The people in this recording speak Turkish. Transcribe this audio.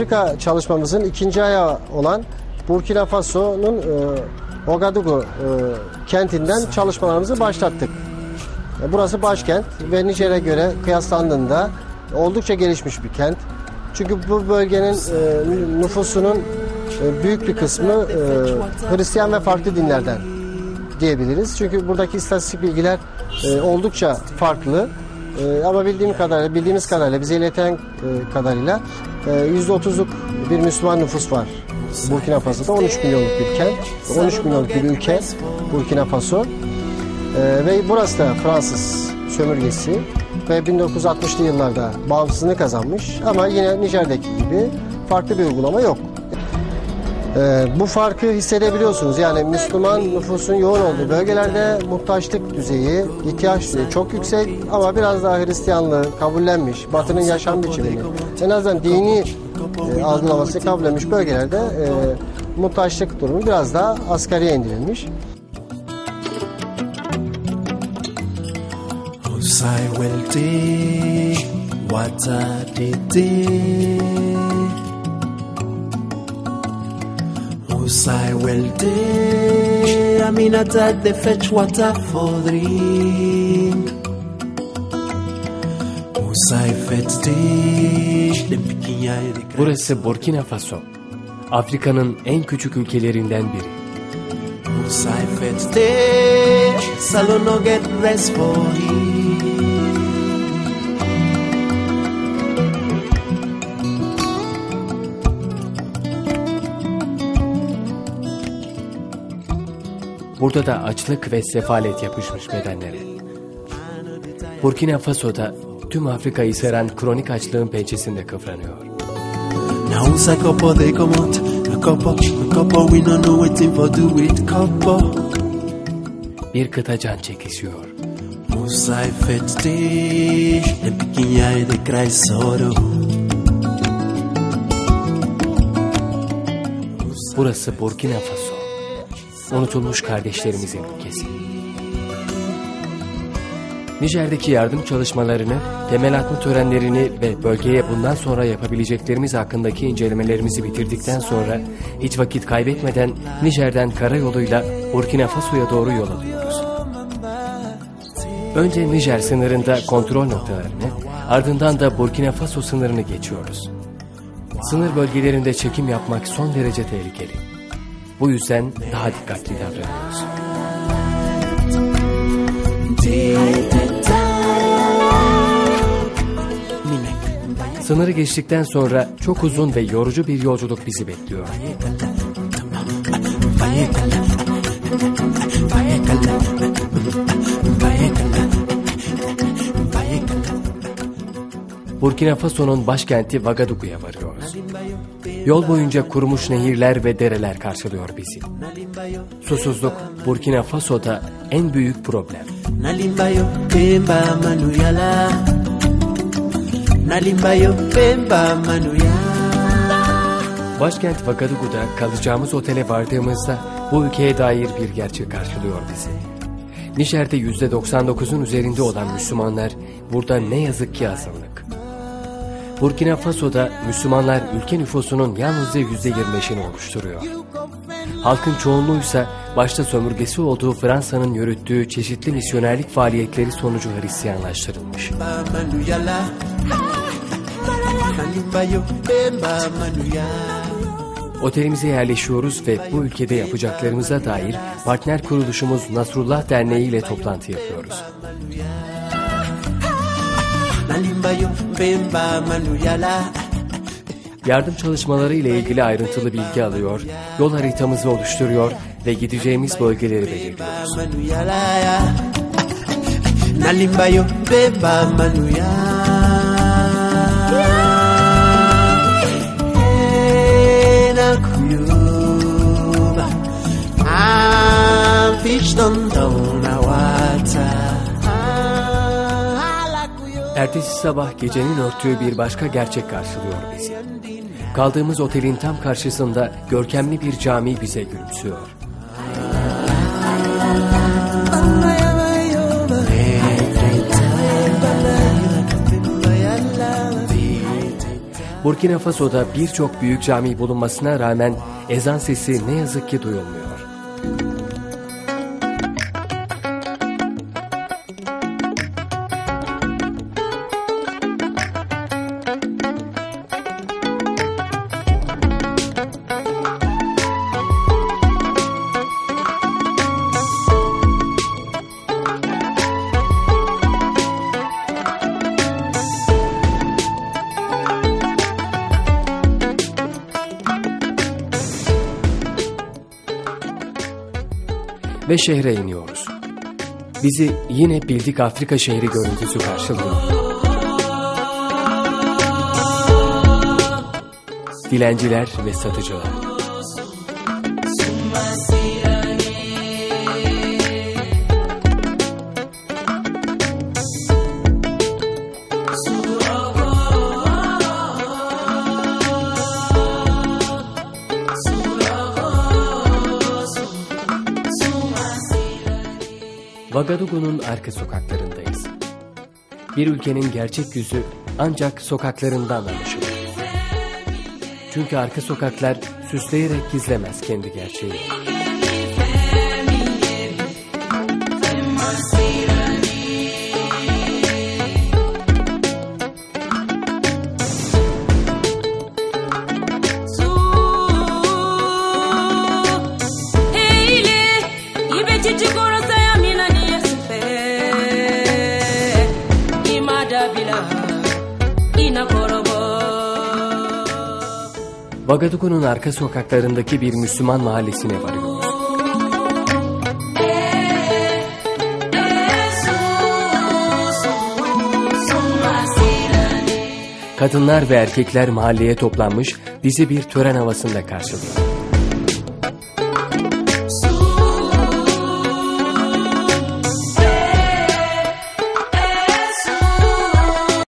Afrika çalışmamızın ikinci ayağı olan Burkina Faso'nun e, Ouagadougou e, kentinden çalışmalarımızı başlattık. E, Burası başkent ve Nijer'e göre kıyaslandığında oldukça gelişmiş bir kent. Çünkü bu bölgenin e, nüfusunun e, büyük bir kısmı e, Hristiyan ve farklı dinlerden diyebiliriz. Çünkü buradaki istatistik bilgiler e, oldukça farklı. E, ama bildiğim kadarıyla, bildiğimiz kadarıyla, bize ileten e, kadarıyla e, %30'luk bir Müslüman nüfus var. Burkina Faso'da 13 milyonluk bir kent, 13 milyonluk bir ülke Burkina Faso. E, ve burası da Fransız sömürgesi ve 1960'lı yıllarda bağımsızlığını kazanmış ama yine Nijer'deki gibi farklı bir uygulama yok. Ee, bu farkı hissedebiliyorsunuz. Yani Müslüman nüfusun yoğun olduğu bölgelerde muhtaçlık düzeyi, ihtiyaç düzeyi çok yüksek ama biraz daha Hristiyanlığı kabullenmiş, Batı'nın yaşam biçimini, en azından dini e, algılaması kabullenmiş bölgelerde e, muhtaçlık durumu biraz daha asgariye indirilmiş. Usai welte watadede Usai welte Aminata de fetch water for drink Usai fetch de pikinya de Burası Burkina Faso. Afrika'nın en küçük ülkelerinden biri. Usai fetch de Salon Burada da açlık ve sefalet yapışmış bedenlere. Burkina Faso'da tüm Afrika'yı saran kronik açlığın pençesinde kıvranıyor. Now who's a couple they come out A couple, a couple we no know waiting for do with couple Bir kıta can çekişiyor. Cry sorrow Burası Burkina Faso. Unutulmuş kardeşlerimizin ülkesi. Nijer'deki yardım çalışmalarını, temel atma törenlerini ve bölgeye bundan sonra yapabileceklerimiz hakkındaki incelemelerimizi bitirdikten sonra hiç vakit kaybetmeden Nijer'den karayoluyla Burkina Faso'ya doğru yol alıyoruz. Önce Nijer sınırında kontrol noktalarını, ardından da Burkina Faso sınırını geçiyoruz. Sınır bölgelerinde çekim yapmak son derece tehlikeli. Bu yüzden daha dikkatli davranıyoruz. Sınırı geçtikten sonra çok uzun ve yorucu bir yolculuk bizi bekliyor. Burkina Faso'nun başkenti Ouagadougou'ya varıyoruz. Yol boyunca kurumuş nehirler ve dereler karşılıyor bizi. Susuzluk Burkina Faso'da en büyük problem. Başkent Ouagadougou'da kalacağımız otele vardığımızda bu ülkeye dair bir gerçek karşılıyor bizi. Nijer'de %99'un üzerinde olan Müslümanlar burada ne yazık ki azınlık. Burkina Faso'da Müslümanlar ülke nüfusunun yalnızca %25'ini oluşturuyor. Halkın çoğunluğuysa başta sömürgesi olduğu Fransa'nın yürüttüğü çeşitli misyonerlik faaliyetleri sonucu Hristiyanlaştırılmış. Otelimize yerleşiyoruz ve bu ülkede yapacaklarımıza dair partner kuruluşumuz Nasrullah Derneği ile toplantı yapıyoruz. Yardım çalışmaları ile ilgili ayrıntılı bilgi alıyor, yol haritamızı oluşturuyor ve gideceğimiz bölgeleri belirliyoruz. manuyala ya Nalimba yo Ertesi sabah gecenin örttüğü bir başka gerçek karşılıyor bizi. Kaldığımız otelin tam karşısında görkemli bir cami bize gülümsüyor. Burkina Faso'da birçok büyük cami bulunmasına rağmen ezan sesi ne yazık ki duyulmuyor. Ve şehre iniyoruz. Bizi yine bildik Afrika şehri görüntüsü karşılıyor. Dilenciler ve satıcılar. Vagadugu'nun arka sokaklarındayız. Bir ülkenin gerçek yüzü ancak sokaklarından anlaşılır. Çünkü arka sokaklar süsleyerek gizlemez kendi gerçeğini. Vagadugu'nun arka sokaklarındaki bir Müslüman mahallesine varıyoruz. Kadınlar ve erkekler mahalleye toplanmış bizi bir tören havasında karşılıyor.